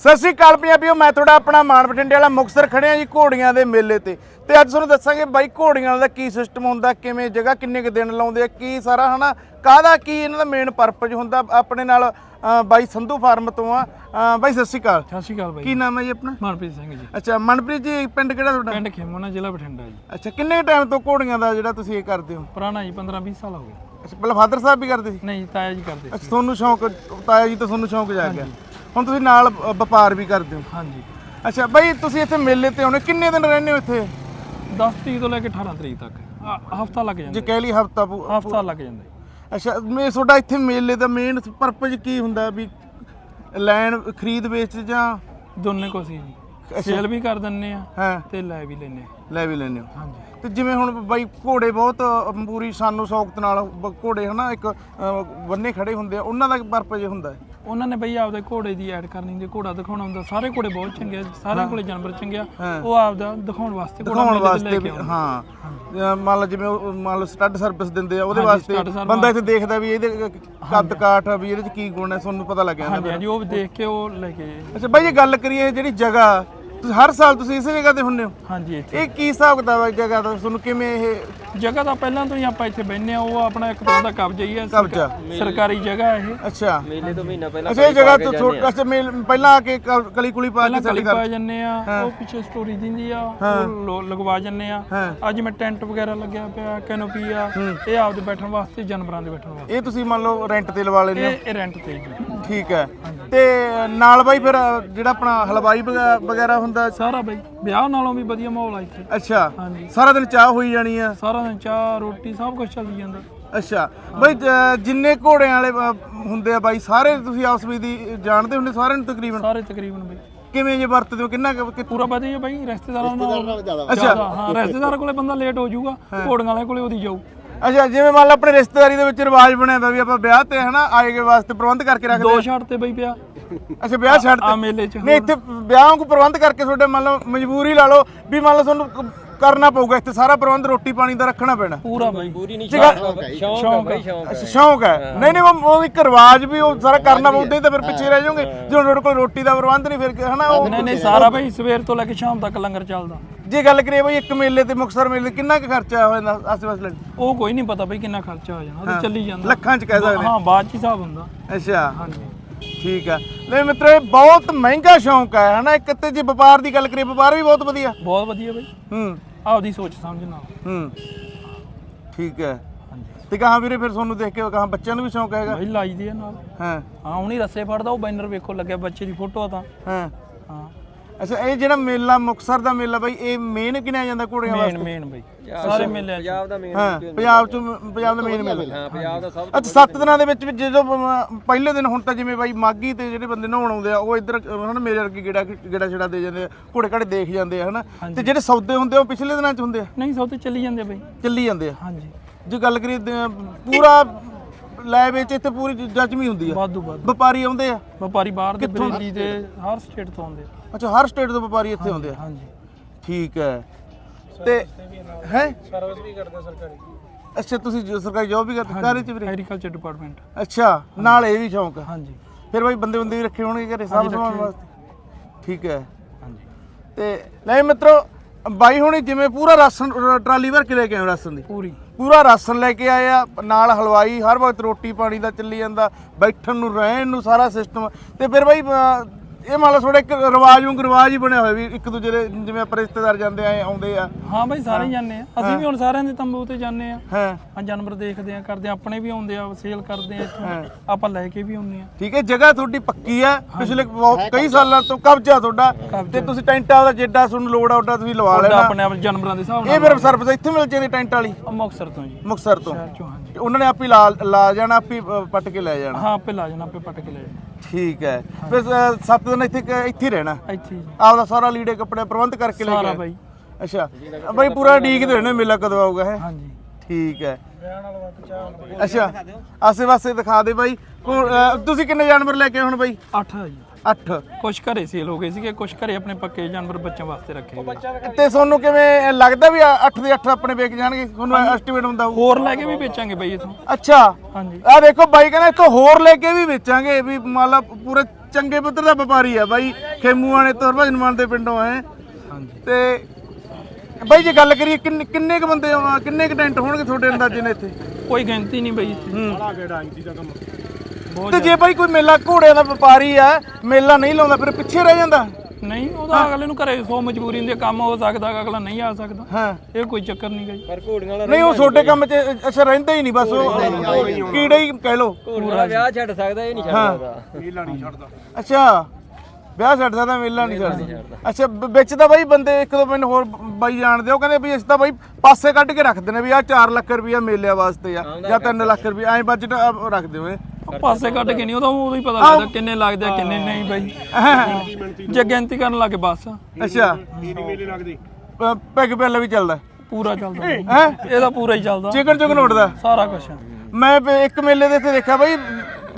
ਸਤਿ ਸ਼੍ਰੀ ਅਕਾਲ ਪੰਜਾਬੀਓ ਮੈਂ ਤੁਹਾਡਾ ਆਪਣਾ ਮਾਨ ਬਠਿੰਡੇ ਵਾਲਾ ਮੁਕਤਸਰ ਖੜਿਆ ਜੀ ਘੋੜੀਆਂ ਦੇ ਮੇਲੇ ਤੇ। ਤੇ ਅੱਜ ਤੁਹਾਨੂੰ ਦੱਸਾਂਗੇ ਬਾਈ ਘੋੜੀਆਂ ਦਾ ਕੀ ਸਿਸਟਮ ਹੁੰਦਾ ਕਿਵੇਂ ਜਗ੍ਹਾ ਕਿੰਨੇ ਕੁ ਦਿਨ ਲਾਉਂਦੇ ਆ ਕੀ ਸਾਰਾ ਹਨਾ ਕਾਹਦਾ ਕੀ ਇਹਨਾਂ ਦਾ ਮੇਨ ਪਰਪਸ ਹੁੰਦਾ ਆਪਣੇ ਨਾਲ ਅ, ਬਾਈ ਸੰਧੂ ਫਾਰਮ ਤੋਂ ਆ। ਅ, ਬਾਈ ਸਤਿ ਸ਼੍ਰੀ ਅਕਾਲ। ਸਤਿ ਸ਼੍ਰੀ ਅਕਾਲ ਬਾਈ। ਕੀ ਨਾਮ ਹੈ ਜੀ ਆਪਣਾ? ਮਨਪ੍ਰੀਤ ਸਿੰਘ ਜੀ। ਅੱਛਾ ਮਨਪ੍ਰੀਤ ਜੀ ਪਿੰਡ ਕਿਹੜਾ ਤੁਹਾਡਾ? ਪਿੰਡ ਖੇਮੋਨਾ ਜ਼ਿਲ੍ਹਾ ਬਠਿੰਡਾ ਜੀ। ਅੱਛਾ ਕਿੰਨੇ ਟਾਈਮ ਤੋਂ ਘੋੜੀਆਂ ਦਾ ਜਿਹੜਾ ਤੁਸੀਂ ਇਹ ਕਰਦੇ ਹੋ? ਪੁਰਾਣਾ ਜੀ 15 20 ਸਾਲ ਹੋ ਗਏ। ਅੱਛਾ ਪਹਿਲਾਂ ਫਾਦਰ ਸਾਹਿਬ ਵੀ ਕਰਦੇ ਸੀ? ਨਹੀਂ ਤਾਇਆ ਜੀ ਕਰਦੇ ਅੱਛਾ ਤੁਹਾਨੂੰ ਸ਼ੌਂਕ ਤਾਇਆ ਜੀ ਤੋਂ ਤੁਹਾਨੂੰ ਸ਼ੌਂਕ ਜਾ ਗਿਆ। ਹੁਣ ਤੁਸੀਂ ਨਾਲ ਅ, ਵਪਾਰ ਵੀ ਕਰਦੇ ਹੋ। ਹਾਂਜੀ। ਅੱਛਾ ਬਾਈ ਤੁਸੀਂ ਇੱਥੇ ਮੇਲੇ ਤੇ ਆਉਣੇ ਕਿੰਨੇ ਦਿਨ ਰਹਿੰਦੇ ਹੋ ਇੱਥੇ? 10 ਤਰੀਕ ਤੋਂ ਲੈ ਕੇ 18 ਤਰੀਕ ਤੱਕ। ਹਫਤਾ ਲੱਗ ਜੇ ਜਾਂਦਾ ਕਹਿ ਲਈ ਹਫਤਾ ਹਫਤਾ ਲੱਗ ਜਾਂਦਾ। ਅੱਛਾ ਮੈਂ ਤੁਹਾਡਾ ਇੱਥੇ ਮੇਲੇ ਦਾ ਮੇਨ ਪਰਪਸ ਕੀ ਹੁੰਦਾ ਵੀ ਲੈਣ ਖਰੀਦ ਵੇਚ ਜਾਂ? ਦੋਨੇ ਹੀ ਜੀ। ਸੇਲ ਵੀ ਕਰ ਦਿੰਨੇ ਆ ਹਾਂ। ਤੇ ਲੈ ਵੀ ਲੈਨੇ ਲੈ ਵੀ ਲੈਂਦੇ ਹੋ। ਹਾਂਜੀ। ਤੇ ਜਿਵੇਂ ਹੁਣ ਬਾਈ ਘੋੜੇ ਬਹੁਤ ਪੂਰੀ ਸਾਨੂੰ ਸ਼ੌਕਤ ਨਾਲ ਬ- ਘੋੜੇ ਹਨਾ ਇੱਕ ਬੰਨੇ ਖੜੇ ਹੁੰਦੇ ਆ ਉਹਨਾਂ ਦਾ ਪਰਪਸ ਹੁੰਦਾ ਹੈ? ਉਹਨਾਂ ਨੇ ਬਈ ਆਪਦੇ ਘੋੜੇ ਦੀ ਐਡ ਕਰਨੀ ਹੁੰਦੀ ਘੋੜਾ ਦਿਖਾਉਣਾ ਹੁੰਦਾ। ਸਾਰੇ ਘੋੜੇ ਬਹੁਤ ਚੰਗੇ ਆ ਸਾਰਿਆਂ ਕੋਲੇ ਜਾਨਵਰ ਚੰਗੇ ਆ। ਉਹ ਆਪਦਾ ਦਿਖਾਉਣ ਵਾਸਤੇ ਘੋੜਾ ਦਿਖਾਉਣ ਮੇਲੇ ਤੇ ਵਾਸਤੇ ਲੈ ਵੀ ਹਾਂ। ਅ, ਮੰਨ ਲਓ ਜਿਵੇਂ ਉਹ- ਮੰਨ ਲਓ ਸਟੱਡ ਸਰਵਿਸ ਦਿੰਦੇ ਆ ਉਹਦੇ ਵਾਸਤੇ stud service ਬੰਦਾ ਇੱਥੇ ਦੇਖਦਾ ਵੀ ਇਹਦੇ ਕੱਦ ਕਾਠ ਆ ਵੀ ਇਹਦੇ ਚ ਕੀ ਗੁਣ ਹੈ ਤੁਹਾਨੂੰ ਪਤਾ ਲੱਗ ਜਾਂਦਾ ਹਾਂਜੀ ਹਾਂਜੀ ਉਹ ਦੇਖ ਕੇ ਉਹ ਲੈ ਕੇ ਅੱਛਾ ਬਾਈ ਜੇ ਗੱਲ ਕਰੀਏ ਜਿਹੜੀ ਜਗ੍ਹਾ ਤੁਸੀਂ ਹਰ ਸਾਲ ਤੁਸੀਂ ਇਸੇ ਜਗ੍ਹਾ ਤੇ ਹੁੰਦੇ ਹੋ? ਹਾਂਜੀ ਇੱਥੇ। ਇਹ ਕੀ ਹਿਸਾਬ ਕਿਤਾਬ ਹੈ ਜਗ੍ਹਾ ਦਾ? ਤੁਹਾਨੂੰ ਕਿਵੇਂ ਇਹ ਜਗ੍ਹਾ ਤਾਂ ਪਹਿਲਾਂ ਤੋਂ ਹੀ ਆਪਾਂ ਇੱਥੇ ਬੈਠਨੇ ਆ ਉਹ ਆਪਣਾ ਇੱਕ ਤਰ੍ਹਾਂ ਦਾ ਕਬਜ਼ਾ ਹੀ ਹੈ ਸਰਕਾ- ਕਬਜ਼ਾ। ਸਰਕਾਰੀ ਜਗ੍ਹਾ ਇਹ। ਅੱਛਾ। ਮੇਲੇ ਤੋਂ ਮਹੀਨਾ ਪਹਿਲਾਂ ਅੱਛਾ ਇਹ ਜਗ੍ਹਾ ਤੋਂ ਥੋੜਾ ਅੱਛਾ ਮੇਲ ਪਹਿਲਾਂ ਆ ਕੇ ਕ- ਕਲੀ ਕੁਲੀ ਪਾ ਪਹਿਲਾਂ ਕੇ ਕਲੀ ਪਾ ਜੰਨੇ ਆ ਉਹ ਪਿੱਛੇ ਸਟੋਰੀ ਦਿੰਦੀ ਆ ਉਹ ਲੋ- ਲਗਵਾ ਜੰਨੇ ਆ ਅੱਜ ਮੈਂ ਟੈਂਟ ਵਗੈਰਾ ਲੱਗਿਆ ਪਿਆ ਕੈਨੋਪੀ ਆ ਇਹ ਆਪਦੇ ਬੈਠਣ ਵਾਸਤੇ ਜਾਨਵਰਾਂ ਦੇ ਬੈਠਣ ਵਾਸਤੇ। ਇਹ ਤੁਸੀਂ ਮੰਨ ਲਓ ਰੈਂਟ ਤੇ ਲਵਾ ਲੈਂਦੇ ਹੋ? ਇਹ ਇਹ ਰੈਂਟ ਤੇ ਜੀ। ਠੀਕ ਹੈ। ਤੇ ਨਾਲ ਬਾਈ ਫਿਰ ਜਿਹੜਾ ਆਪਣਾ ਹਲਵਾਈ ਵਗੈ- ਵਗੈਰਾ ਹੁੰਦਾ ਸਾਰਾ ਬਈ ਵਿਆਹ ਨਾਲੋਂ ਵੀ ਵਧੀਆ ਮਾਹੌਲ ਆ ਇੱਥੇ। ਅੱਛਾ। ਹਾਂਜੀ। ਸਾਰਾ ਦਿਨ ਚਾਹ ਹੋਈ ਜਾਣੀ ਆ? ਸਾਰਾ ਦਿਨ ਚਾਹ ਰੋਟੀ ਸਭ ਕੁਝ ਚੱਲੀ ਜਾਂਦਾ। ਅੱਛਾ। ਬਾਈ ਜ- ਜਿੰਨੇ ਘੋੜਿਆਂ ਵਾਲੇ ਅ, ਹੁੰਦੇ ਆ ਬਾਈ ਸਾਰੇ ਤੁਸੀਂ ਆਪਸ ਵਿੱਚ ਦੀ ਜਾਣਦੇ ਹੁੰਦੇ ਸਾਰਿਆਂ ਨੂੰ ਤਕਰੀਬਨ? ਸਾਰੇ ਤਕਰੀਬਨ ਬਈ। ਕਿਵੇਂ ਜੇ ਵਰਤਦੇ ਹੋ? ਕਿੰਨਾ ਕੁ- ਕਿ- ਪੂਰਾ ਵਧੀਆ ਬਈ ਰਿਸ਼ਤੇਦਾਰਾਂ ਨਾਲ ਅੱਛਾ ਜ਼ਿਆਦਾ, ਹਾਂ ਰਿਸ਼ਤੇਦਾਰਾਂ ਕੋਲੇ ਬੰਦਾ ਲੇਟ ਹੋ ਜਾਊਗਾ ਘੋੜੀਆਂ ਵਾਲੇ ਕੋਲੇ ਉਹਦੀ ਜਾਊ। ਅੱਛਾ ਜਿਵੇਂ ਮੰਨ ਲਓ ਆਪਣੇ ਰਿਸ਼ਤੇਦਾਰੀ ਦੇ ਵਿੱਚ ਰਿਵਾਜ ਬਣਿਆ ਹੁੰਦਾ ਵੀ ਆਪਾਂ ਵਿਆਹ ਤੇ ਹਨਾ ਆਏਗੇ ਵਾਸਤੇ ਪ੍ਰਬੰਧ ਕਰਕੇ ਰੱਖਦੇ ਦੋ ਛੱਡ ਤੇ ਬਈ ਪਿਆ। ਅੱਛਾ ਵਿਆਹ ਛੱਡ ਆ ਤੇ। ਮੇਲੇ 'ਚ ਨਹੀਂ ਇੱਥੇ ਵਿਆਹਾਂ ਨੂੰ ਪ੍ਰਬੰਧ ਕਰਕੇ ਤੁਹਾਡੇ ਮੰਨ ਲਓ ਮਜਬੂਰੀ ਲਾ ਲਓ ਵੀ ਮੰਨ ਲਓ ਤੁਹਾਨੂੰ ਕ- ਕਰਨਾ ਪਊਗਾ ਇੱਥੇ ਸਾਰਾ ਪ੍ਰਬੰਧ ਰੋਟੀ ਪਾਣੀ ਦਾ ਰੱਖਣਾ ਪੈਣਾ। ਪੂਰਾ ਬਈ। ਪੂਰੀ ਨਹੀਂ ਸ਼ੌਂਕ ਆ ਬਈ। ਸ਼ੌਂਕ ਅੱਛਾ ਸ਼ੌਂਕ ਹੈ। ਨਹੀਂ ਨਹੀਂ ਉਹ- ਉਹ ਇੱਕ ਰਿਵਾਜ ਵੀ ਉਹ ਸਾਰਾ ਕਰਨਾ ਪਊਗਾ ਤਾਂ ਫਿਰ ਪਿੱਛੇ ਰਹਿ ਜਾਓਗੇ। ਜੇ ਹੁਣ ਤੁਹਾਡੇ ਕੋਲ ਰੋਟੀ ਦਾ ਪ੍ਰਬੰਧ ਨਹੀਂ ਫਿਰ ਕਿ- ਹਨਾ ਉਹ ਨਹੀਂ ਨਹੀਂ ਸਾਰਾ ਬਈ ਸਵੇਰ ਤੋਂ ਲੈ ਕੇ ਸ਼ਾਮ ਤੱਕ ਲੰਗਰ ਚੱਲਦਾ। ਜੇ ਗੱਲ ਕਰੀਏ ਬਈ ਇੱਕ ਮੇਲੇ ਤੇ ਮੁਕਤਸਰ ਮੇਲੇ ਤੇ ਕਿੰਨਾ ਕੁ ਖਰਚਾ ਹੋ ਜਾਂਦਾ ਆਸੇ ਪਾਸੇ ਲੱਗ ਉਹ ਕੋਈ ਨਹੀਂ ਪਤਾ ਬਈ ਕਿੰਨਾ ਖਰਚਾ ਹੋ ਜਾਣਾ ਉਹ ਤਾਂ ਚੱਲੀ ਜਾਂਦਾ। ਲੱਖਾਂ ਚ ਕਹਿ ਸਕਦੇ। ਹਾਂ ਬਾਅਦ ਚ ਹਿਸਾਬ ਹੁੰਦਾ। ਅੱਛਾ। ਹਾਂਜੀ। ਠੀਕ ਆ। ਲੈ ਮਿੱਤਰੋ ਇਹ ਬਹੁਤ ਮਹਿੰਗਾ ਸ਼ੌਂਕ ਹੈ ਹਨਾ? ਇੱਕ ਤੇ ਜੇ ਵਪਾਰ ਦੀ ਗੱਲ ਕਰੀਏ ਵਪਾਰ ਵੀ ਬਹੁਤ ਵਧੀਆ। ਬਹੁਤ ਵਧੀਆ ਬਈ। ਹੂੰ। ਆਪਦੀ ਸੋਚ ਸਮਝ ਨਾਲ। ਹੂੰ। ਠੀਕ ਹੈ ਤੇ ਕਹਾਂ ਵੀਰੇ ਫਿਰ ਤੁਹਾਨੂੰ ਦੇਖ ਕੇ ਕਹਾਂ ਬੱਚਿਆਂ ਨੂੰ ਵੀ ਸ਼ੌਂਕ ਹੈਗਾ? ਬਈ ਲਾਈ ਦੀ ਨਾਲ। ਹਾਂ। ਹਾਂ ਹੁਣੀ ਰੱਸੇ ਫੜਦਾ ਉਹ ਬੈਨਰ ਵੇਖੋ ਲੱਗਿਆ ਬੱਚੇ ਦੀ ਫੋਟੋ ਆ ਤਾਂ। ਹਾਂ। ਹਾਂ। ਅੱਛਾ ਇਹ ਜਿਹੜਾ ਮੇਲਾ ਮੁਕਤਸਰ ਦਾ ਮੇਲਾ ਬਈ ਇਹ ਮੇਨ ਕਿਨਿਆ ਜਾਂਦਾ ਘੋੜਿਆਂ ਮੇਨ ਵਾਸਤੇ? ਮੇਨ ਬਈ। ਸਾਰੇ ਮੇਲੇ ਪੰਜਾਬ ਦਾ ਮੇਨ ਹਾਂ ਪੰਜਾਬ ਚ ਪੰਜਾਬ ਦਾ ਮੇਨ ਮੇਲਾ। ਹਾਂ ਪੰਜਾਬ ਦਾ ਸਭ ਅੱਛਾ ਸੱਤ ਦਿਨਾਂ ਦੇ ਵਿੱਚ ਵਿੱਚ ਜਦੋਂ ਪਹਿਲੇ ਦਿਨ ਹੁਣ ਤਾਂ ਜਿਵੇਂ ਬਾਈ ਮਾਗੀ ਤੇ ਜਿਹੜੇ ਬੰਦੇ ਨਹਾਉਣ ਆਉਂਦੇ ਆ ਉਹ ਇੱਧਰ ਹਨਾ ਮੇਰੇ ਵਰਗੇ ਗੇੜਾ ਗੇੜਾ ਛੜਾ ਦੇ ਜਾਂਦੇ ਆ ਘੋੜੇ ਘਾੜੇ ਦੇਖ ਜਾਂਦੇ ਆ ਹਨਾ। ਤੇ ਜਿਹੜੇ ਸੌਦੇ ਹੁੰਦੇ ਆ ਉਹ ਪਿਛਲੇ ਦਿਨਾਂ ਚ ਹੁੰਦੇ ਆ? ਨਹੀਂ ਤੇ ਚੱਲੀ ਜਾਂਦੇ ਬਈ। ਚੱਲੀ ਜਾਂਦੇ ਆ? ਹਾਂਜੀ। ਜੇ ਗੱਲ ਕਰੀਏ ਪੂਰਾ ਲੈ ਵਿੱਚ ਇੱਥੇ ਪੂਰੀ ਜਜਮੀ ਹੁੰਦੀ ਆ। ਵਾਧੂ ਵਾਧੂ। ਵਪਾਰੀ ਆਉਂਦੇ ਆ? ਵਪਾਰੀ ਬਾਹਰ ਦੇ ਬਰੇਲੀ ਦੇ ਹਰ ਸਟੇਟ ਤੋਂ ਆਉਂਦੇ ਅੱਛਾ ਹਰ ਸਟੇਟ ਤੋਂ ਵਪਾਰੀ ਇੱਥੇ ਆਉਂਦੇ ਆ? ਹਾਂਜੀ। ਠੀਕ ਹੈ। ਤੇ ਹੈ? ਸਰਵਿਸ ਵੀ ਕਰਦੇ ਸਰਕਾਰੀ। ਅੱਛਾ ਤੁਸੀਂ ਜੋ ਸਰਕਾਰੀ ਜੋਬ ਵੀ ਕਰਦੇ ਕਾਰੇ ਚ ਵੀਰੇ? ਐਗਰੀਕਲਚਰ ਡਿਪਾਰਟਮੈਂਟ ਅੱਛਾ ਨਾਲ ਇਹ ਵੀ ਸ਼ੌਂਕ ਹੈ। ਹਾਂਜੀ। ਫਿਰ ਬਾਈ ਬੰਦੇ ਬੰਦੇ ਵੀ ਰੱਖੇ ਹੋਣਗੇ ਘਰੇ ਸਾਫ਼ ਸਮਾਨ ਵਾਸਤੇ? ਠੀਕ ਹੈ। ਹਾਂਜੀ। ਤੇ ਲੈ ਮਿੱਤਰੋ ਬਾਈ ਹੁਣੀ ਜਿਵੇਂ ਪੂਰਾ ਰਾਸ਼ਨ ਟਰਾਲੀ ਭਰ ਕੇ ਲੈ ਕੇ ਆਏ ਰਾਸ਼ਨ ਦੀ? ਪੂਰੀ। ਪੂਰਾ ਰਾਸ਼ਨ ਲੈ ਕੇ ਆਏ ਆ ਨਾਲ ਹਲਵਾਈ ਹਰ ਵਕਤ ਰੋਟੀ ਪਾਣੀ ਦਾ ਚੱਲੀ ਜਾਂਦਾ ਬੈਠਣ ਨੂੰ ਰਹਿਣ ਨੂੰ ਸਾਰਾ ਸਿਸਟਮ ਤੇ ਫਿਰ ਬਾਈ ਇਹ ਮੰਨ ਲਓ ਥੋੜਾ ਇੱਕ ਰਿਵਾਜ ਵਾਂਗ ਰਿਵਾਜ ਹੀ ਬਣਿਆ ਹੋਇਆ ਵੀ ਇੱਕ ਦੂਜੇ ਦੇ ਜਿਵੇਂ ਆਪਾਂ ਰਿਸ਼ਤੇਦਾਰ ਜਾਂਦੇ ਆਏ ਆਉਂਦੇ ਆ। ਹਾਂ ਬਈ ਸਾਰੇ ਹੀ ਜਾਂਦੇ ਆ। ਅਸੀਂ ਵੀ ਹੁਣ ਸਾਰਿਆਂ ਦੇ ਤੰਬੂ ਤੇ ਜਾਂਦੇ ਆ। ਹਾਂ। ਆ ਜਾਨਵਰ ਦੇਖਦੇ ਆ ਕਰਦੇ ਆ ਆਪਣੇ ਵੀ ਆਉਂਦੇ ਆ ਸੇਲ ਕਰਦੇ ਆ ਇੱਥੋਂ। ਆਪਾਂ ਲੈ ਕੇ ਵੀ ਆਉਂਦੇ ਆ। ਠੀਕ ਹੈ ਜਗ੍ਹਾ ਤੁਹਾਡੀ ਪੱਕੀ ਹੈ। ਪਿਛਲੇ ਬਹੁਤ ਕਈ ਸਾਲਾਂ ਤੋਂ ਕਬਜ਼ਾ ਤੁਹਾਡਾ। ਤੇ ਤੁਸੀਂ ਟੈਂਟਾਂ ਦਾ ਜਿੱਡਾ ਤੁਹਾਨੂੰ ਲੋੜ ਆ ਉਹਦਾ ਤੁਸੀਂ ਲਵਾ ਲੈਣਾ। ਆਪਣੇ ਆਪ ਜਾਨਵਰਾਂ ਦੇ ਹਿਸਾਬ ਇਹ ਨਾਲ ਫਿਰ ਸਰਵਿਸ ਇੱਥੇ ਮਿਲ ਜਾਂਦੀ ਟੈਂਟ ਵਾਲੀ? ਆ ਮੁਕਤਸਰ ਤੋਂ ਜੀ। ਤੋਂ। ਚੋਂ ਹਾਂਜੀ। ਤੇ ਉਹਨਾਂ ਨੇ ਆਪੇ ਲਾ ਲਾ ਜਾਣਾ ਆਪੇ ਅ, ਪੱਟ ਕੇ ਲੈ ਜਾਣਾ। ਹਾਂ ਆਪੇ ਲਾ ਜਾਣਾ ਆਪੇ ਪੱਟ ਕੇ ਲੈ ਜਾਣਾ। ਠੀਕ ਹੈ। ਫਿਰ 7 ਦਿਨ ਇੱਥੇ ਕ- ਇੱਥੇ ਹੀ ਰਹਿਣਾ। ਇੱਥੇ ਜੀ। ਆਪਦਾ ਸਾਰਾ ਲੀੜੇ ਕੱਪੜੇ ਪ੍ਰਬੰਧ ਕਰਕੇ ਲੈ ਸਾਰਾ ਕੇ ਬਾਈ। ਅੱਛਾ। ਬਾਈ ਪੂਰਾ ਡੀਕ ਦੇ ਰਹਿਣਾ ਮੇਲਾ ਕਦੋਂ ਆਊਗਾ ਹੈ ਹਾਂਜੀ। ਠੀਕ ਹੈ। ਅੱਛਾ। ਆਸੇ ਪਾਸੇ ਦਿਖਾ ਦੇ ਬਾਈ। ਕੋ- ਤੁਸੀਂ ਕਿੰਨੇ ਜਾਨਵਰ ਲੈ ਕੇ ਆਏ ਹੁਣ ਬਾਈ? 8 ਆ ਜੀ। 8 ਕੁਝ ਘਰੇ ਸੇਲ ਹੋ ਗਏ ਸੀਗੇ ਕੁਝ ਘਰੇ ਆਪਣੇ ਪੱਕੇ ਜਾਨਵਰ ਬੱਚਿਆਂ ਵਾਸਤੇ ਰੱਖੇ ਹੋਏ ਤੇ ਤੁਹਾਨੂੰ ਕਿਵੇਂ ਲੱਗਦਾ ਵੀ 8 ਦੇ 8 ਆਪਣੇ ਵੇਚ ਜਾਣਗੇ? ਤੁਹਾਨੂੰ ਐਸਟੀਮੇਟ ਹੁੰਦਾ ਹੋਊ। ਹੋਰ ਲੈ ਕੇ ਵੀ ਵੇਚਾਂਗੇ ਬਈ ਇਥੋਂ। ਅੱਛਾ। ਹਾਂਜੀ। ਆ ਦੇਖੋ ਬਾਈ ਕਹਿੰਦਾ ਇੱਥੋਂ ਹੋਰ ਲੈ ਕੇ ਵੀ ਵੇਚਾਂਗੇ ਵੀ ਮੰਨ ਲਾ ਪੂਰੇ ਚੰਗੇ ਪੁੱਤਰ ਦਾ ਵਪਾਰੀ ਆ ਬਾਈ ਖੇਮੂਆਂ ਨੇ ਤੋਂ ਹਰਭਜਨ ਮਾਨ ਦੇ ਪਿੰਡੋਂ ਆਏ ਹਾਂਜੀ। ਤੇ ਬਾਈ ਜੇ ਗੱਲ ਕਰੀਏ ਕਿੰਨੇ ਕਿੰਨੇ ਕ ਬੰਦੇ ਆ, ਕਿੰਨੇ ਕ ਟੈਂਟ ਹੋਣਗੇ ਤੁਹਾਡੇ ਅੰਦਾਜ਼ੇ ਨੇ ਇੱਥੇ? ਕੋਈ ਗਿਣਤੀ ਨਹੀਂ ਬਈ ਇੱਥੇ। ਹੂੰ। ਤੇ ਜੇ ਬਾਈ ਕੋਈ ਮੇਲਾ ਘੋੜਿਆਂ ਦਾ ਵਪਾਰੀ ਆ ਮੇਲਾ ਨਹੀਂ ਲਾਉਂਦਾ ਫਿਰ ਪਿੱਛੇ ਰਹਿ ਜਾਂਦਾ? ਨਹੀਂ ਉਹਦਾ ਅਗਲੇ ਨੂੰ ਘਰੇ ਸੋ ਮਜਬੂਰੀ ਹੁੰਦੀ ਹੈ, ਕੰਮ ਹੋ ਸਕਦਾ ਅਗਲਾ ਨਹੀਂ ਆ ਸਕਦਾ। ਹਾਂ। ਇਹ ਕੋਈ ਚੱਕਰ ਨਹੀਂ ਗਾ ਜੀ। ਪਰ ਘੋੜੀਆਂ ਵਾਲਾ ਨਹੀਂ ਉਹ ਛੋਟੇ ਕੰਮ 'ਚ ਅੱਛਾ ਰਹਿੰਦਾ ਹੀ ਨਹੀਂ ਬਸ ਉਹ ਕੀੜੇ ਹੀ ਕਹਿ ਲੋ ਘੋੜੀਆਂ ਵਾਲਾ ਵਿਆਹ ਛੱਡ ਸਕਦਾ ਇਹ ਨਹੀਂ ਛੱਡ ਸਕਦਾ ਅੱਛਾ ਵਿਆਹ ਛੱਡ ਸਕਦਾ ਮੇਲਾ ਨਹੀਂ ਛੱਡਦਾ। ਅੱਛਾ ਵਿੱਚ ਤਾਂ ਬਾਈ ਬੰਦੇ ਇੱਕ ਦੋ ਮੈਨੂੰ ਹੋਰ ਬਾਈ ਜਾਣਦੇ ਆ, ਉਹ ਕਹਿੰਦੇ ਵੀ ਅਸੀਂ ਤਾਂ ਬਾਈ ਪਾਸੇ ਕੱਢ ਕੇ ਰੱਖਦੇ ਨੇ ਵੀ ਆਹ 4 ਲੱਖ ਰੁਪਇਆ ਮੇਲਿਆਂ ਵਾਸਤੇ ਆ ਜਾਂ 3 ਲੱਖ ਰੁਪਇਆ ਐਂ ਬਜਟ ਰੱਖਦੇ ਹੋਏ। ਪਾਸੇ ਕੱਢ ਕੇ ਨਹੀਂ ਉਹਦਾ ਉਦੋਂ ਹੀ ਪਤਾ ਲੱਗਦਾ ਕਿੰਨੇ ਲੱਗਦੇ ਆ ਕਿੰਨੇ ਨਹੀਂ ਬਈ। ਜੇ ਗਿਣਤੀ ਕਰਨ ਲੱਗੇ ਬਸ। ਅੱਛਾ। ਮੇਲੇ ਲੱਗਦੇ? ਪੈਗ ਪਹਿਲਾਂ ਵੀ ਚੱਲਦਾ। ਪੂਰਾ ਚੱਲਦਾ। ਹੈ? ਇਹਦਾ ਪੂਰਾ ਹੀ ਚੱਲਦਾ। ਚਿਕਨ ਚੁਕਨ ਉੱਡਦਾ। ਸਾਰਾ ਕੁਝ ਮੈਂ ਇੱਕ ਮੇਲੇ ਦੇ ਇੱਥੇ ਦੇਖਿਆ ਬਾਈ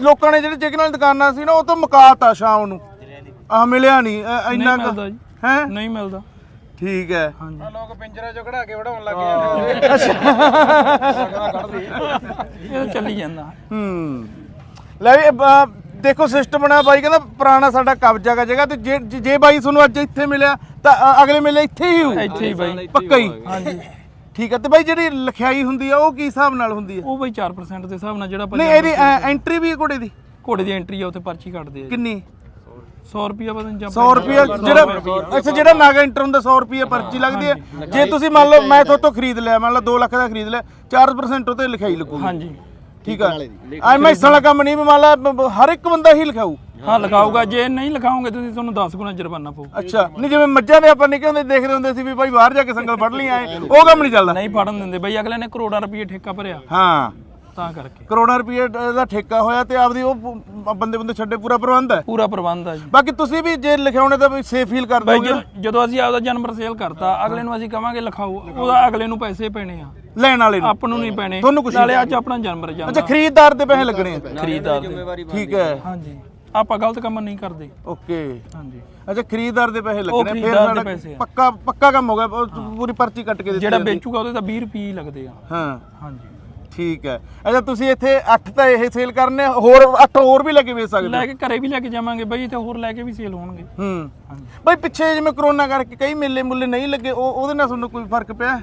ਲੋਕਾਂ ਨੇ ਜਿਹੜੇ ਚਿਕਨ ਵਾਲੀ ਦੁਕਾਨਾਂ ਸੀ ਨਾ ਉਹ ਤੋਂ ਮੁਕਾਤਾ ਸ਼ਾਮ ਨੂੰ। ਆ ਮਿਲਿਆ ਨਹੀਂ। ਇੰਨਾ ਨਹੀਂ ਮਿਲਦਾ ਜੀ। ਹੈ? ਨਹੀਂ ਮਿਲਦਾ। ਠੀਕ ਹੈ। ਹਾਂਜੀ। ਲੋਕ ਪਿੰਜਰਾ ਚੋਂ ਕਢਾ ਕੇ ਵੜਾਉਣ ਲੱਗ ਇਹ ਤਾਂ ਚੱਲੀ ਜਾਂਦਾ। ਹੂੰ। ਲੈ ਵੀ ਦੇਖੋ ਸਿਸਟਮ ਬਣਾ ਬਾਈ ਕਹਿੰਦਾ ਪੁਰਾਣਾ ਸਾਡਾ ਕਬਜ਼ਾ ਦਾ ਜਗ੍ਹਾ ਤੇ ਜੇ ਜੇ ਬਾਈ ਤੁਹਾਨੂੰ ਅੱਜ ਇੱਥੇ ਮਿਲਿਆ ਤਾਂ ਅ, ਅਗਲੇ ਮੇਲੇ ਇੱਥੇ ਹੀ ਹੋਊ। ਇੱਥੇ ਹੀ ਬਈ। ਪੱਕਾ ਹੀ। ਹਾਂਜੀ। ਠੀਕ ਹੈ ਤੇ ਬਾਈ ਜਿਹੜੀ ਲਿਖਾਈ ਹੁੰਦੀ ਆ ਉਹ ਕੀ ਹਿਸਾਬ ਨਾਲ ਹੁੰਦੀ ਹੈ ਉਹ ਬਈ 4% ਦੇ ਹਿਸਾਬ ਨਾਲ ਜਿਹੜਾ ਨਹੀਂ ਇਹਦੀ ਐਂਟਰੀ ਵੀ ਹੈ ਘੋੜੇ ਦੀ? ਘੋੜੇ ਦੀ ਐਂਟਰੀ ਆ ਉੱਥੇ ਪਰਚੀ ਕੱਟਦੇ ਆ। ਕਿੰਨੀ? 100 ਰੁਪਿਆ ਨਹੀਂ ਜਾਂ 100 ਰੁਪਿਆ ਜਿਹੜਾ ਅੱਛਾ ਜਿਹੜਾ ਨਾਗਾ ਇੰਟਰ ਹੁੰਦਾ 100 ਰੁਪਿਆ ਪਰਚੀ ਲੱਗਦੀ ਹੈ ਜੇ ਤੁਸੀਂ ਮੰਨ ਲਓ ਮੈਂ ਤੁਹਾਡੇ ਤੋਂ ਖਰੀਦ ਲਿਆ ਮੰਨ ਲਓ 2 ਲੱਖ ਦਾ ਖਰੀਦ ਲਿਆ 4% ਉਤੇ ਲਿਖਾਈ ਲੱਗੂਗੀ। ਹਾਂਜੀ। ਠੀਕ ਆ। ਐ ਮੈਂ ਇਸ ਵਾਲਾ ਕੰਮ ਨਹੀਂ ਵੀ ਮੰਨ ਲਾ ਬ- ਬ- ਹਰ ਇੱਕ ਬੰਦਾ ਹੀ ਲਿਖਾਊ। ਹਾਂ ਲਿਖਾਊਗਾ। ਜੇ ਨਹੀਂ ਲਿਖਾਓਗੇ ਤੁਸੀਂ ਤੁਹਾਨੂੰ 10 ਗੁਣਾ ਜੁਰਮਾਨਾ ਪਊ। ਅੱਛਾ ਨਹੀਂ ਜਿਵੇਂ ਮੱਝਾਂ ਦੇ ਆਪਾਂ ਨਿੱਕੇ ਹੁੰਦੇ ਦੇਖਦੇ ਹੁੰਦੇ ਸੀ ਵੀ ਭਾਈ ਬਾਹਰ ਜਾ ਕੇ ਸੰਗਲ ਫੜ ਲਈ ਆਏ ਉਹ ਕੰਮ ਨਹੀਂ ਚੱਲਦਾ। ਨਹੀਂ ਫੜਨ ਦਿੰਦੇ। ਬਈ ਅਗਲੇ ਨੇ ਕਰੋੜਾਂ ਰੁਪਏ ਠੇਕਾ ਭਰਿਆ। ਹਾਂ। ਤਾਂ ਕਰਕੇ। ਕਰੋੜਾਂ ਰੁਪਏ ਦਾ ਠੇਕਾ ਹੋਇਆ ਤੇ ਆਪਦੀ ਉਹ ਬੰਦੇ ਬੰਦੇ ਛੱਡੇ ਪੂਰਾ ਪ੍ਰਬੰਧ ਹੈ? ਪੂਰਾ ਪ੍ਰਬੰਧ ਆ ਜੀ। ਬਾਕੀ ਤੁਸੀਂ ਵੀ ਜੇ ਲਿਖਾਉਣੇ ਤਾਂ ਵੀ ਸੇਫ ਫੀਲ ਕਰ ਦੋਗੇ ਜਦ- ਅਸੀਂ ਆਪਦਾ ਜਾਨਵਰ ਸੇਲ ਕਰਤਾ ਅਗਲੇ ਨੂੰ ਅਸੀਂ ਕਵਾਂਗੇ ਲਿਖਾਓ। ਉਹਦਾ ਅਗਲੇ ਨੂੰ ਪੈਸੇ ਪੈਣੇ ਆ। ਲੈਣ ਵਾਲੇ ਨੂੰ। ਆਪ ਨੂੰ ਨਹੀਂ ਪੈਣੇ। ਤੁਹਾਨੂੰ ਕੁਛ ਨਾਲੇ ਅੱਜ ਆਪਣਾ ਜਾਨਵਰ ਅੱਛਾ ਜਾਂਦਾ ਖਰੀਦਦਾਰ ਦੇ ਪੈਸੇ ਲੱਗਣੇ ਆ। ਖਰੀਦਦਾਰ ਦੇ। ਠੀਕ ਹੈ। ਹਾਂਜੀ। ਆਪਾਂ ਗਲਤ ਕੰਮ ਨਹੀਂ ਕਰਦੇ। ਓਕੇ। ਹਾਂਜੀ। ਅੱਛਾ ਖਰੀਦਦਾਰ ਦੇ ਪੈਸੇ ਲੱਗਣੇ ਫਿਰ ਸਾਡਾ। ਪੱਕਾ ਪੱਕਾ ਕੰਮ ਹੋ ਗਿਆ। ਪੂਰੀ ਪਰਚੀ ਕੱਟ ਕੇ ਦਿੱਤੀ ਜਿਹੜਾ। ਵੇਚੂਗਾ ਉਹਦੇ ਤਾਂ 20 ਰੁਪਏ ਹੀ ਲੱਗਦੇ ਆ। ਹਾਂ। ਹਾਂਜੀ। ਠੀਕ ਹੈ। ਅੱਛਾ ਤੁਸੀਂ ਇੱਥੇ 8 ਤਾਂ ਇਹ ਸੇਲ ਕਰਨੇ ਆ, ਹੋਰ 8 ਹੋਰ ਵੀ ਲੈ ਕੇ ਵੇਚ ਸਕਦੇ ਹੋ। ਲੈ ਕੇ ਘਰੇ ਵੀ ਲੈ ਕੇ ਜਾਵਾਂਗੇ ਬਈ ਤੇ ਹੋਰ ਲੈ ਕੇ ਵੀ ਸੇਲ ਹੋਣਗੇ। ਹੂੰ। ਹਾਂਜੀ। ਬਈ ਪਿੱਛੇ ਜਿਵੇਂ ਕਰੋਨਾ ਕਰਕੇ ਕਈ ਮੇਲੇ ਮੁੱਲੇ ਨਹੀਂ ਲੱਗੇ ਉਹ ਉਹਦੇ ਨਾਲ ਤੁਹਾਨੂੰ ਕੋਈ ਫ਼ਰਕ ਪਿਆ?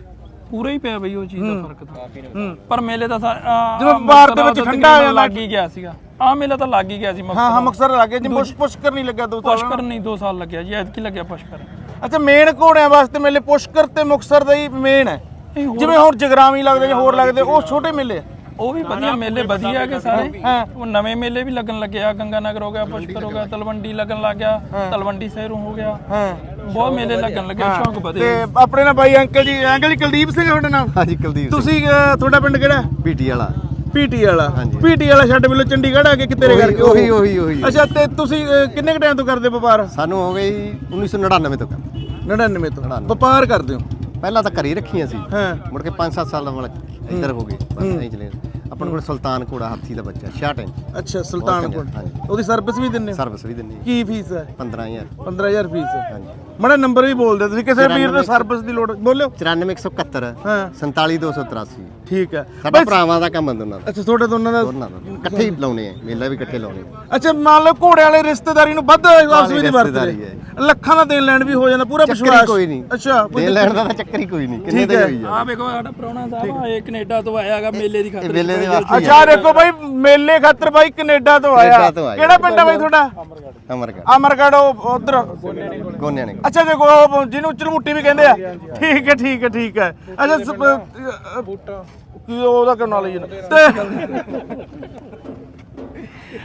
ਪੂਰਾ ਹੀ ਪਿਆ ਬਈ ਉਹ ਚੀਜ਼ ਦਾ ਫ਼ਰਕ ਤਾਂ। ਹੂੰ। ਪਰ ਮੇਲੇ ਦਾ ਸਾ- ਆ- ਜਿਵੇਂ ਦੇ ਵਿੱਚ ਤਾਂ ਠੰਡਾ ਆ ਜਾਂਦਾ। ਲੱਗ ਹੀ ਗਿਆ ਸੀਗਾ। ਆ ਮੇਲਾ ਤਾਂ ਲੱਗ ਹੀ ਗਿਆ ਸੀ ਹਾਂ ਹਾਂ ਮਕਸਦ ਲੱਗੇ ਜੀ ਪੁਸ਼ ਪੁਸ਼ਕਰ ਨਹੀਂ ਲੱਗਿਆ ਦੋ ਸਾਲ ਪੁਸ਼ਕਰ ਨਹੀਂ 2 ਸਾਲ ਲੱਗਿਆ ਜੀ ਐਤਕੀ ਲੱਗਿਆ ਪੁਸ਼ਕਰ। ਅੱਛਾ ਮੇਨ ਘੋੜਿਆਂ ਵਾਸਤੇ ਮੇਲੇ ਪੁਸ਼ਕਰ ਤੇ ਮੁਕਸਰ ਦਾ ਹੀ ਮੇਨ ਹੈ। ਹੋਰ ਜਿਵੇਂ ਹੁਣ ਜਗਰਾਮੀ ਲੱਗਦੇ ਜਾਂ ਹੋਰ ਲੱਗਦੇ ਉਹ ਛੋਟੇ ਮੇਲੇ ਆ। ਉਹ ਵੀ ਵਧੀਆ ਮੇਲੇ ਵਧੀਆ ਕਿ ਸਾਰੇ। ਹਾਂ। ਉਹ ਨਵੇਂ ਮੇਲੇ ਵੀ ਲੱਗਣ ਲੱਗਿਆ ਗੰਗਾ ਨਗਰ ਹੋ ਗਿਆ ਪੁਸ਼ਕਰ ਹੋ ਗਿਆ ਤਲਵੰਡੀ ਲੱਗਣ ਲੱਗ ਗਿਆ ਤਲਵੰਡੀ ਸ਼ਹਿਰੋਂ ਹੋ ਗਿਆ। ਹਾਂ। ਬਹੁਤ ਮੇਲੇ ਲੱਗਣ ਲੱਗੇ ਸ਼ੌਂਕ ਵਧੇ। ਤੇ ਆਪਣੇ ਨਾਲ ਬਾਈ ਅੰਕਲ ਜੀ ਅੰਕਲ ਜੀ ਕੁਲਦੀਪ ਸਿੰਘ ਤੁਹਾਡੇ ਨਾਲ? ਹਾਂਜੀ ਕੁਲਦੀਪ ਤੁਸੀਂ ਤੁਹਾਡਾ ਪਿੰਡ ਕਿਹੜਾ? ਪੀਟੀ ਵਾਲਾ। ਪੀਟੀ ਵਾਲਾ। ਪੀਟੀ ਵਾਲਾ ਛੱਡ ਮਿਲੋ ਚੰਡੀਗੜ੍ਹ ਆ ਕੇ ਕਿਤੇ ਰੇ ਕਰਕੇ। ਉਹੀ ਉਹੀ ਉਹੀ ਅੱਛਾ ਤੇ ਤੁਸੀਂ ਕਿੰਨੇ ਕ ਟਾਈਮ ਤੋਂ ਕਰਦੇ ਵਪਾਰ? ਸਾਨੂੰ ਹੋ ਗਈ 1999 ਤੋਂ। ਕਰ 99 ਤੋਂ ਵਪਾਰ ਕਰਦੇ ਹੋ? ਪਹਿਲਾਂ ਤਾਂ ਘਰੇ ਰੱਖੀਆਂ ਸੀ। ਹਾਂ। ਮੁੜ ਕੇ 5-7 ਸਾਲ ਵਾਲਾ ਇੱਧਰ ਹੋ ਗਏ। ਬਸ ਐਂ ਚਲੇ ਆਪਣੇ ਕੋਲ ਸੁਲਤਾਨ ਘੋੜਾ ਹਾਥੀ ਦਾ ਬੱਚਾ 66 ਇੰਚ। ਅੱਛਾ ਸੁਲਤਾਨਪੁਰ ਹਾਂਜੀ। ਉਹਦੀ ਸਰਵਿਸ ਵੀ ਹੋ? ਸਰਵਿਸ ਵੀ ਦਿੰਦੀ ਕੀ ਫੀਸ ਹੈ? 15000 15000 ਫੀਸ ਹਾਂਜੀ। ਮੜਾ ਨੰਬਰ ਵੀ ਬੋਲ ਦਿਓ ਤੁਸੀਂ ਕਿਸੇ ਵੀਰ ਨੂੰ ਸਰਵਿਸ ਦੀ ਲੋੜ ਬੋਲਿਓ। 94171 ਹਾਂ। 47283 ਠੀਕ ਹੈ। ਸਾਡਾ ਭਰਾਵਾਂ ਦਾ ਕੰਮ ਹੈ ਦੋਨਾਂ ਦਾ। ਅੱਛਾ ਤੁਹਾਡੇ ਦੋਨਾਂ ਦਾ ਦੋਨਾਂ ਦਾ। ਇਕੱਠੇ ਹੀ ਲਾਉਣੇ ਆ ਮੇਲਾ ਵੀ ਇਕੱਠੇ ਲਾਉਣੇ ਆ। ਅੱਛਾ ਮੰਨ ਲਓ ਘੋੜੇ ਵਾਲੇ ਰਿਸ਼ਤੇਦਾਰੀ ਨੂੰ ਵੱਧ ਆਪਸ ਵਿੱਚ ਰਿਸ਼ਤੇਦਾਰੀ ਵਰਤਦੇ ਲੱਖਾਂ ਦਾ ਦੇਣ ਲੈਣ ਵੀ ਹੋ ਜਾਂਦਾ ਪੂਰਾ ਚੱਕਰ ਵਿਸ਼ਵਾਸ। ਕੋਈ ਨਹੀਂ। ਅੱਛਾ ਦੇਣ ਲੈਣ ਦਾ ਤਾਂ ਚੱਕਰ ਹੀ ਕੋਈ ਨਹੀਂ ਕਿੰਨੇ ਦੇ ਹੋਈ ਆ? ਆ ਵੇਖੋ ਸਾਡਾ ਪ੍ਰਾਹੁਣਾ ਸਾਹਿਬ ਆ ਇਹ ਕੈਨੇਡਾ ਤੋਂ ਆਇਆਗਾ ਮੇਲੇ ਦੀ ਇਹ ਖਾਤਰ ਮੇਲੇ ਦੇ ਵਾਸਤੇ ਹੀ ਅੱਛਾ ਦੇਖੋ ਬਾਈ ਮੇਲੇ ਖਾਤਰ ਬਾਈ ਕੈਨੇਡਾ ਤੋਂ ਆਇਆ। ਕੈਨੇਡਾ ਤੋਂ ਆਇਆ। ਕਿਹੜਾ ਪਿੰਡ ਹੈ ਬਾਈ ਤੁਹਾਡਾ? ਅਮਰਗੜ ਅਮਰਗੜ ਉਧਰ। ਗੋਨਿਆਂ ਨੇ ਅੱਛਾ ਦੇਖੋ ਉਹ ਜਿਹਨੂੰ ਚਲਮੁੱਟੀ ਵੀ ਕਹਿੰਦੇ ਆ। ਠੀਕ ਹੈ ਠੀਕ ਹੈ ਠੀਕ ਹੈ। ਅੱਛਾ ਬੂਟਾ। ਕੀ ਉਹਦਾ ਕਿਉਂ ਨਾਲ ਹੀ?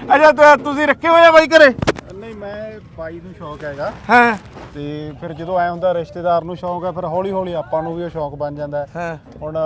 ਅੱਛਾ ਤੇ ਤੁਸੀਂ ਰੱਖੇ ਹੋਏ ਆ ਬਾਈ ਘਰੇ? ਮੈਂ ਬਾਈ ਨੂੰ ਸ਼ੌਕ ਹੈਗਾ। ਹਾਂ। ਤੇ ਫਿਰ ਜਦੋਂ ਐ ਹੁੰਦਾ ਰਿਸ਼ਤੇਦਾਰ ਨੂੰ ਸ਼ੌਕ ਹੈ ਫਿਰ ਹੌਲੀ ਹੌਲੀ ਆਪਾਂ ਨੂੰ ਵੀ ਉਹ ਸ਼ੌਕ ਬਣ ਜਾਂਦਾ ਹੈ। ਹਾਂ। ਹੁਣ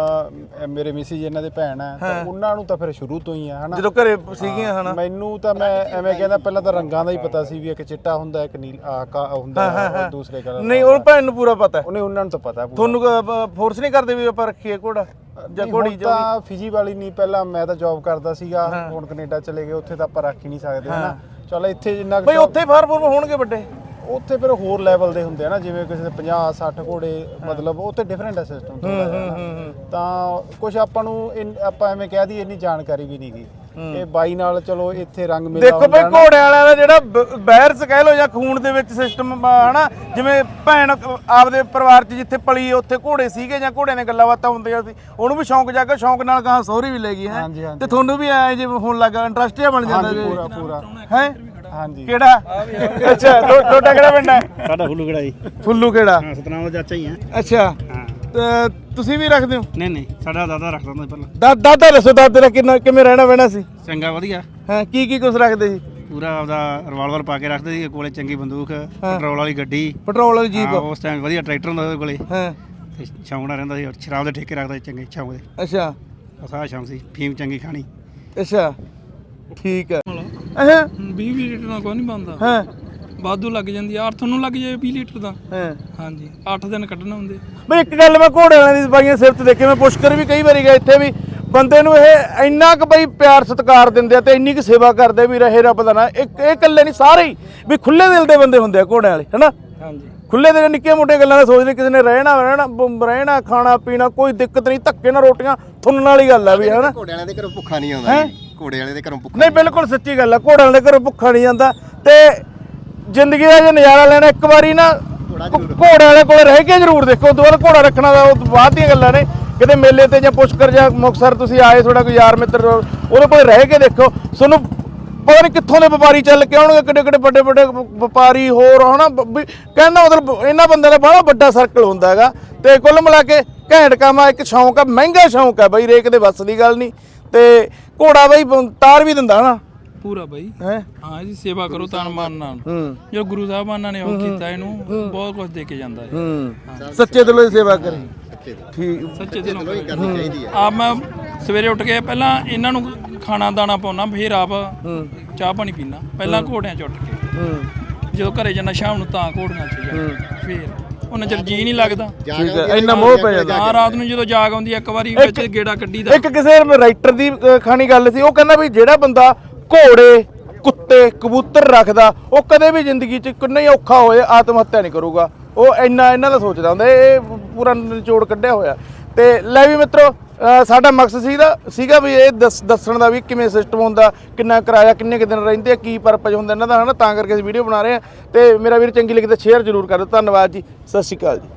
ਮੇਰੇ ਮਿਸਿਜ ਇਹਨਾਂ ਦੇ ਭੈਣ ਹੈ ਤਾਂ ਉਹਨਾਂ ਨੂੰ ਤਾਂ ਫਿਰ ਸ਼ੁਰੂ ਤੋਂ ਹੀ ਹੈ ਹਨਾ? ਜਦੋਂ ਘਰੇ ਸੀਗੀਆਂ ਹਨਾ? ਮੈਨੂੰ ਤਾਂ ਮੈਂ ਐਵੇਂ ਕਹਿੰਦਾ ਪਹਿਲਾਂ ਤਾਂ ਰੰਗਾਂ ਦਾ ਹੀ ਪਤਾ ਸੀ ਵੀ ਇੱਕ ਚਿੱਟਾ ਹੁੰਦਾ ਇੱਕ ਨੀਲ ਆ ਕਾ ਹੁੰਦਾ ਹੈ, ਦੂਸਰੇ ਕਲਰ ਨਹੀਂ ਉਹ ਭੈਣ ਨੂੰ ਪੂਰਾ ਪਤਾ ਹੈ। ਉਹਨੇ ਉਹਨਾਂ ਨੂੰ ਤਾਂ ਪਤਾ ਪੂਰਾ। ਤੁਹਾਨੂੰ ਫੋਰਸ ਨਹੀਂ ਕਰਦੇ ਵੀ ਆਪਾਂ ਰੱਖੀਏ ਘੋੜਾ? ਜਾਂ ਨਹੀਂ, ਘੋੜੀ ਹੁਣ ਤਾਂ ਫਿਜੀ ਵਾਲੀ ਨਹੀਂ ਪਹਿਲਾਂ ਮੈਂ ਤਾਂ ਜੌਬ ਕਰਦਾ ਸੀਗਾ ਹੁਣ ਕੈਨੇਡਾ ਚਲੇ ਗਏ ਉੱਥੇ ਤਾਂ ਆਪਾਂ ਰੱਖ ਹੀ ਨਹੀਂ ਸਕਦੇ ਹਨਾ? ਚਲ ਇੱਥੇ ਜਿੰਨਾ ਕੁ ਬਈ ਉੱਥੇ ਫਾਰਮ ਫੂਰਮ ਹੋਣਗੇ ਵੱਡੇ। ਉੱਥੇ ਫਿਰ ਹੋਰ ਲੈਵਲ ਦੇ ਹੁੰਦੇ ਆ ਨਾ ਜਿਵੇਂ ਕਿਸੇ ਦੇ 50 60 ਘੋੜੇ ਮਤਲਬ ਉੱਥੇ ਡਿਫਰੈਂਟ ਹੈ ਸਿਸਟਮ ਥੋੜਾ ਜਿਹਾ ਤਾਂ ਕੁਝ ਆਪਾਂ ਨੂੰ ਇੰਨ- ਆਪਾਂ ਐਵੇਂ ਕਹਿ ਦਈਏ ਇੰਨੀ ਜਾਣਕਾਰੀ ਵੀ ਨਹੀਂ ਗੀ ਇਹ ਬਾਈ ਨਾਲ ਚਲੋ ਇੱਥੇ ਰੰਗ ਮਿਲਦਾ ਦੇਖੋ ਬਈ ਹੁੰਦਾ ਨਾ। ਘੋੜਿਆਂ ਵਾਲਿਆਂ ਦਾ ਜਿਹੜਾ ਬ- ਬੈਰਸ ਕਹਿ ਲੋ ਜਾਂ ਖੂਨ ਦੇ ਵਿੱਚ ਸਿਸਟਮ ਹਨਾ। ਜਿਵੇਂ ਭੈਣ ਅ- ਆਪਦੇ ਪਰਿਵਾਰ 'ਚ ਜਿੱਥੇ ਪਲੀ ਉੱਥੇ ਘੋੜੇ ਸੀਗੇ ਜਾਂ ਘੋੜਿਆਂ ਦੀਆਂ ਗੱਲਾਂ ਬਾਤਾਂ ਹੁੰਦੀਆਂ ਸੀ ਉਹਨੂੰ ਵੀ ਸ਼ੌਂਕ ਜਾਗਾ ਸ਼ੌਂਕ ਨਾਲ ਕਹਾ ਸਹੁਰੀ ਵੀ ਲੈ ਗਈ ਹੈ। ਹਾਂਜੀ, ਹਾਂਜੀ। ਤੇ ਤੁਹਾਨੂੰ ਵੀ ਐ ਜਿਵੇਂ ਹੁਣ ਲੱਗਾ ਇੰਟਰਸਟ ਜਿਹਾ ਬਣ ਜਾਂਦਾ ਹਾਂਜੀ ਜੀ। ਪੂਰਾ ਪੂਰਾ। ਹੈ? ਹਾਂਜੀ। ਕਿਹੜਾ? ਅੱਛਾ ਟੋਟਾ ਕਿਹੜਾ ਪਿੰਡ ਹੈ? ਸਾਡਾ ਹੁੱਲੂ ਗੜਾ ਜੀ? ਫੁੱਲੂ ਕਿਹੜਾ? ਹਾਂ ਸਤਨਾਮ ਦਾ ਚਾਚਾ ਹੀ ਆ ਅੱਛਾ। ਹਾਂ। ਤੇ ਤੁਸੀਂ ਵੀ ਰੱਖਦੇ ਹੋ? ਨਹੀਂ ਨਹੀਂ ਸਾਡਾ ਦਾਦਾ ਰੱਖਦਾ ਹੁੰਦਾ ਸੀ ਪਹਿਲਾਂ। ਦਾ- ਦਾਦਾ ਦੱਸੋ ਦਾਦੇ ਦਾ ਕਿੰਨਾ ਕਿਵੇਂ ਰਹਿਣਾ ਬਹਿਣਾ ਸੀ? ਚੰਗਾ ਵਧੀਆ। ਹਾਂ ਕੀ ਕੀ ਕੁਝ ਰੱਖਦੇ ਸੀ? ਪੂਰਾ ਆਪਦਾ ਰਿਵਾਲਵਰ ਪਾ ਕੇ ਰੱਖਦੇ ਸੀ ਕੋਲੇ ਚੰਗੀ ਬੰਦੂਕ ਪੈਟਰੋਲ ਵਾਲੀ ਗੱਡੀ। ਪੈਟਰੋਲ ਵਾਲੀ ਹਾਂ, ਜੀਪ ਉਸ ਟਾਈਮ ਵਧੀਆ ਟਰੈਕਟਰ ਹੁੰਦਾ ਉਹਦੇ ਕੋਲੇ। ਹਾਂ। ਤੇ ਸ਼ੌਂਕ ਨਾਲ ਰਹਿੰਦਾ ਸੀ ਔਰ ਸ਼ਰਾਬ ਦੇ ਠੇਕੇ ਰੱਖਦਾ ਸੀ ਚੰਗੇ ਸ਼ੌਂਕ ਦੇ। ਅੱਛਾ। ਬਸ ਆਹ ਸ਼ੌਂਕ ਸੀ ਫੀਮ ਚੰਗੀ ਖਾਣੀ। ਅੱਛਾ। ਠੀਕ ਹੈ। ਅਹਾਂ 20 ਲੀਟਰ ਨਾਲ ਕੋਈ ਨਹੀਂ ਬੰਦਾ ਹਾਂ। ਵਾਧੂ ਲੱਗ ਜਾਂਦੀ ਆ। ਤੁਹਾਨੂੰ ਲੱਗ ਜਾਏ 20 ਲੀਟਰ ਦਾ। ਹਾਂ। ਹਾਂਜੀ। 8 ਦਿਨ ਕੱਢਣੇ ਹੁੰਦੇ। ਬਈ ਇੱਕ ਗੱਲ ਮੈਂ ਘੋੜੇ ਵਾਲਿਆਂ ਦੀ ਬਾਈਆਂ ਸਿਫਤ ਦੇਖੀ ਮੈਂ ਪੁਸ਼ਕਰ ਵੀ ਕਈ ਵਾਰੀ ਗਿਆ ਇੱਥੇ ਵੀ। ਬੰਦੇ ਨੂੰ ਇਹ ਇੰਨਾ ਕੁ ਬਈ ਪਿਆਰ ਸਤਿਕਾਰ ਦਿੰਦੇ ਆ ਤੇ ਇੰਨੀ ਕੁ ਸੇਵਾ ਕਰਦੇ ਵੀ ਰਹੇ ਰੱਬ ਦਾ ਨਾ। ਇੱਕ ਇਹ ਇਕੱਲੇ ਨਹੀਂ ਸਾਰੇ ਹੀ ਵੀ ਖੁੱਲੇ ਦਿਲ ਦੇ ਬੰਦੇ ਹੁੰਦੇ ਆ ਘੋੜਿਆਂ ਵਾਲੇ ਹਨਾ? ਹਾਂਜੀ। ਖੁੱਲੇ ਦਿਲ ਨਿੱਕੀਆਂ ਮੋਟੀਆਂ ਗੱਲਾਂ ਦਾ ਸੋਚਦੇ ਕਿਸੇ ਨੇ ਰਹਿਣਾ ਰਹਿਣਾ ਬ- ਰਹਿਣਾ ਖਾਣਾ ਪੀਣਾ ਕੋਈ ਦਿੱਕਤ ਨਹੀਂ ਧੱਕੇ ਨਾਲ ਰੋਟੀਆਂ ਥੁੰਨਣ ਵਾਲੀ ਗੱਲ ਆ ਵੀ ਹਨਾ? ਘੋੜੇ ਵਾਲਿਆਂ ਦੇ ਘਰੋਂ ਭੁੱਖਾ ਨਹੀਂ ਆਉਂਦਾ ਜੀ। ਘੋੜੇ ਵਾਲੇ ਦੇ ਘਰੋਂ ਭੁੱਖਾ ਨਹੀਂ ਬਿਲਕੁਲ ਸੱਚੀ ਗੱਲ ਆ ਘੋੜਿਆਂ ਦੇ ਘਰੋਂ ਭੁੱਖਾ ਨਹੀਂ ਜਾਂਦਾ। ਤੇ ਜ਼ਿੰਦਗੀ ਦਾ ਜੇ ਨਜ਼ਾਰਾ ਲੈਣਾ ਇੱਕ ਵਾਰੀ ਨਾ ਘੋੜੇ ਵਾਲੇ ਕੋਲ ਰਹਿ ਕੇ ਜ਼ਰੂਰ ਦੇਖੋ ਉਦੋਂ ਬਾਅਦ ਘੋੜਾ ਰੱਖਣਾ ਦਾ ਉਹ ਤੋਂ ਬਾਅਦ ਦੀਆਂ ਗੱਲਾਂ ਨੇ। ਕਿਤੇ ਮੇਲੇ ਤੇ ਜਾਂ ਪੁਸ਼ਕਰ ਜਾਂ ਮੁਕਸਰ ਤੁਸੀਂ ਆਏ ਤੁਹਾਡਾ ਕੋਈ ਯਾਰ ਮਿੱਤਰ ਉਹਦੇ ਕੋਲ ਰਹਿ ਕੇ ਦੇਖੋ। ਤੁਹਾਨੂੰ ਪਤਾ ਨਹੀਂ ਕਿੱਥੋਂ ਦੇ ਵਪਾਰੀ ਚੱਲ ਕੇ ਆਉਣਗੇ ਕਿੱਡੇ ਕਿੱਡੇ ਵੱਡੇ ਵੱਡੇ ਵਪਾਰੀ ਹੋਰ ਹਨਾ ਕਹਿੰਦਾ ਮਤਲਬ ਇਹਨਾਂ ਬੰਦਿਆਂ ਦਾ ਬੜਾ ਵੱਡਾ ਸਰਕਲ ਹੁੰਦਾ ਹੈਗਾ। ਤੇ ਕੁੱਲ ਮਿਲਾ ਕੇ ਘੈਂਟ ਕੰਮ ਆ ਇੱਕ ਸ਼ੌਂਕ ਆ ਮਹਿੰਗਾ ਸ਼ੌਂਕ ਆ ਬਈ ਰੇਕ ਦੇ ਵੱਸ ਦੀ ਗੱਲ ਨਹੀਂ। ਤੇ ਘੋੜਾ ਬਈ ਤਾਰ ਵੀ ਦਿੰਦਾ ਹਨਾ? ਪੂਰਾ ਬਾਈ। ਹੈ? ਹਾਂ ਇਹਦੀ ਸੇਵਾ ਕਰੋ ਤਨ ਮਨ ਨਾਲ। ਹੂੰ। ਜੋ ਗੁਰੂ ਸਾਹਿਬਾਨਾਂ ਨੇ ਉਹ ਕੀਤਾ ਇਹਨੂੰ ਬਹੁਤ ਕੁਝ ਦੇ ਕੇ ਜਾਂਦਾ ਹੈ। ਹੂੰ। ਸੱਚੇ ਦਿਲੋਂ ਸੇਵਾ ਕਰੀ। ਠੀਕ। ਸੱਚੇ ਦਿਲੋਂ ਹੀ ਕਰਨੀ ਚਾਹੀਦੀ ਹੈ। ਆਪ ਮੈਂ ਸਵੇਰੇ ਉੱਠ ਕੇ ਪਹਿਲਾਂ ਇਹਨਾਂ ਨੂੰ ਖਾਣਾ ਦਾਣਾ ਪਾਉਣਾ ਫਿਰ ਆਪ ਚਾਹ ਪਾਣੀ ਪੀਣਾ ਪਹਿਲਾਂ ਘੋੜਿਆਂ 'ਚ ਉੱਠ ਕੇ। ਜਦੋਂ ਘਰੇ ਜਾਣਾ ਸ਼ਾਮ ਨੂੰ ਤਾਂ ਘੋੜੀਆਂ 'ਚ ਜਾ ਫਿਰ। ਉਹਨਾਂ ਚਿਰ ਜੀ ਨਹੀਂ ਲੱਗਦਾ। ਠੀਕ ਹੈ ਇੰਨਾ ਮੋਹ ਪੈ ਜਾਂਦਾ। ਹਾਂ ਰਾਤ ਨੂੰ ਜਦੋਂ ਜਾਗ ਆਉਂਦੀ ਇੱਕ ਵਾਰੀ ਵਿੱਚ ਗੇੜਾ ਕੱਢੀ ਦਾ ਇੱਕ ਕਿਸੇ ਰਾਈਟਰ ਦੀ ਅ, ਖਾਣੀ ਗੱਲ ਸੀ ਉਹ ਕਹਿੰਦਾ ਵੀ ਜਿਹੜਾ ਬੰਦਾ ਘੋੜੇ ਕੁੱਤੇ ਕਬੂਤਰ ਰੱਖਦਾ ਉਹ ਕਦੇ ਵੀ ਜ਼ਿੰਦਗੀ 'ਚ ਕਿੰਨਾ ਹੀ ਔਖਾ ਹੋਏ ਆਤਮ ਹੱਤਿਆ ਨਹੀਂ ਕਰੂਗਾ। ਉਹ ਇੰਨਾ ਇਹਨਾਂ ਦਾ ਸੋਚਦਾ ਹੁੰਦਾ ਇਹ ਪੂਰਾ ਨਿਚੋੜ ਕੱਢਿਆ ਹੋਇਆ। ਤੇ ਲੈ ਵੀ ਮਿੱਤਰੋ ਸਾਡਾ ਮਕਸਦ ਸੀਗਾ ਸੀਗਾ ਵੀ ਇਹ ਦੱਸ- ਦੱਸਣ ਦਾ ਵੀ ਕਿਵੇਂ ਸਿਸਟਮ ਹੁੰਦਾ, ਕਿੰਨਾ ਕਿਰਾਇਆ, ਕਿੰਨੇ ਕੁ ਦਿਨ ਰਹਿੰਦੇ ਆ, ਕੀ ਪਰਪਸ ਹੁੰਦਾ ਇਹਨਾਂ ਦਾ, ਹਨਾ? ਤਾਂ ਕਰਕੇ ਅਸੀਂ ਵੀਡੀਓ ਬਣਾ ਰਹੇ ਆ ਤੇ ਮੇਰਾ ਵੀਰ ਚੰਗੀ ਲੱਗੀ ਤਾਂ ਸ਼ੇਅਰ ਜ਼ਰੂਰ ਕਰ ਦਿਓ। ਧੰਨਵਾਦ ਜੀ। ਸਤਿ ਸ਼੍ਰੀ ਅਕਾਲ ਜੀ।